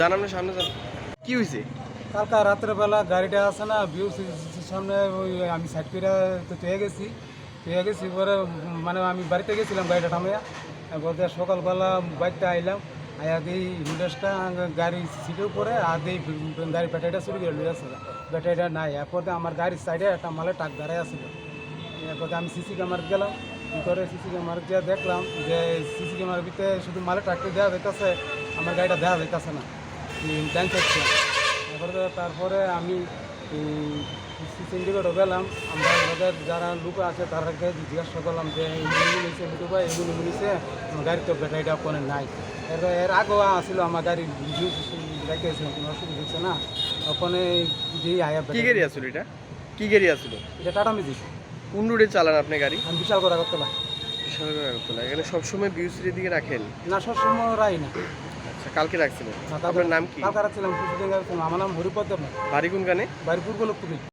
জানান না সামনে যান। কি হয়েছে কালকা রাত্রেবেলা গাড়িটা আছে না বিউ সামনে ওই আমি সাইড করে তো পেয়ে গেছি। পেয়ে গেছি পরে মানে আমি বাড়িতে গেছিলাম গাড়িটা থামাইয়া। বলতে সকালবেলা বাড়িতে আইলাম আয়া দিই হিন্ডাসটা গাড়ি সিটের উপরে আর দিই গাড়ি ব্যাটারিটা চুরি করে লিয়ে ব্যাটারিটা নাই এরপর আমার গাড়ির সাইডে একটা মালে টাক দাঁড়ায় আসছিল এরপর আমি সিসি ক্যামেরা গেলাম ভিতরে সিসি ক্যামেরা গিয়ে দেখলাম যে সিসি ক্যামেরার ভিতরে শুধু মালে টাকতে দেওয়া যাইতেছে আমার গাড়িটা দেওয়া যাইতেছে না। ডান সাইড তারপরে তারপরে আমি সিন্ডিকেটও গেলাম। আমরা ওদের যারা লোক আছে তাদেরকে জিজ্ঞাসা করলাম যে মিলিছে লুটু ভাই এগুলো মিলিছে গাড়ি তো ব্যাটারিটা ওখানে নাই। এর এর আগেও আসছিল আমার গাড়ি রেখেছিলাম কোনো অসুবিধা হচ্ছে না। ওখানে যে আয়া কি গাড়ি আসলো এটা? কি গাড়ি আসলো এটা টাটা ম্যাজিক কোন রুটে চালান আপনি গাড়ি? আমি বিশাল করা করতে পারি করে আগরতলা এখানে সবসময় বিউসির দিকে রাখেন? না সবসময় রাই না। আচ্ছা কালকে রাখছিলেন? আপনার নাম কি? কালকার ছিলাম আমার নাম হরিপদ দেব। বাড়ি কোনখানে বাড়ি পূর্ব লোকপুরি